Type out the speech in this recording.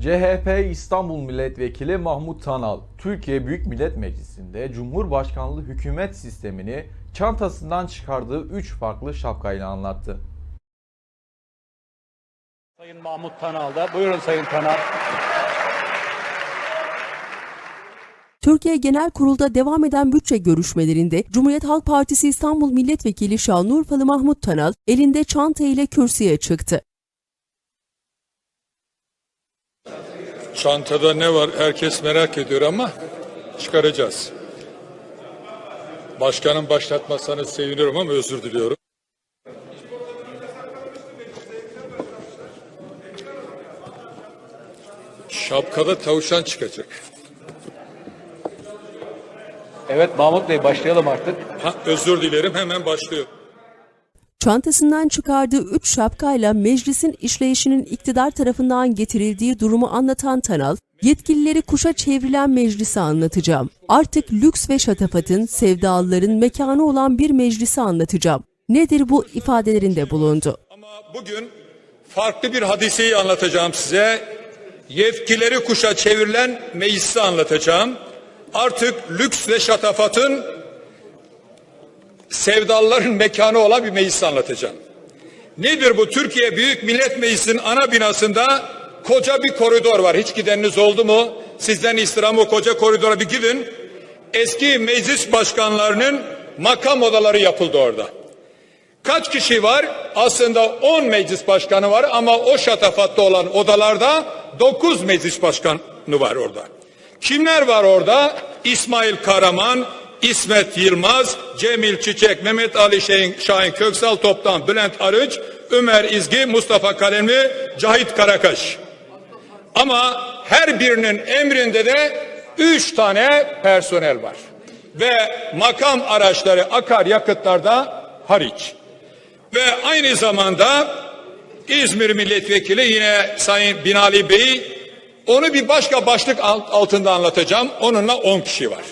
CHP İstanbul Milletvekili Mahmut Tanal, Türkiye Büyük Millet Meclisi'nde Cumhurbaşkanlığı hükümet sistemini çantasından çıkardığı 3 farklı şapkayla anlattı. Sayın Mahmut Tanal'da. Buyurun Sayın Tanal. Türkiye Genel Kurul'da devam eden bütçe görüşmelerinde Cumhuriyet Halk Partisi İstanbul Milletvekili Şanlıurfalı Mahmut Tanal elinde çanta ile kürsüye çıktı. Çantada ne var herkes merak ediyor ama çıkaracağız. Başkanım başlatmasanız sevinirim ama özür diliyorum. Şapkada tavşan çıkacak. Evet Mahmut Bey başlayalım artık. Ha, özür dilerim hemen başlıyor. Çantasından çıkardığı üç şapkayla meclisin işleyişinin iktidar tarafından getirildiği durumu anlatan Tanal, yetkilileri kuşa çevrilen meclisi anlatacağım. Artık lüks ve şatafatın, sevdalıların mekanı olan bir meclisi anlatacağım. Nedir bu ifadelerinde bulundu. Ama bugün farklı bir hadiseyi anlatacağım size. Yetkileri kuşa çevrilen meclisi anlatacağım. Artık lüks ve şatafatın sevdalıların mekanı olan bir meclisi anlatacağım. Nedir bu? Türkiye Büyük Millet Meclisi'nin ana binasında koca bir koridor var. Hiç gideniniz oldu mu? Sizden istirham o koca koridora bir gidin. Eski meclis başkanlarının makam odaları yapıldı orada. Kaç kişi var? Aslında 10 meclis başkanı var ama o şatafatlı olan odalarda 9 meclis başkanı var orada. Kimler var orada? İsmail Karaman, İsmet Yılmaz, Cemil Çiçek, Mehmet Ali Şahin, Şahin Köksal Toptan, Bülent Arıç, Ömer İzgi, Mustafa Kalemli, Cahit Karakaş. Ama her birinin emrinde de üç tane personel var. Ve makam araçları akaryakıtlarda hariç. Ve aynı zamanda İzmir Milletvekili yine Sayın Binali Bey onu bir başka başlık alt- altında anlatacağım. Onunla 10 kişi var.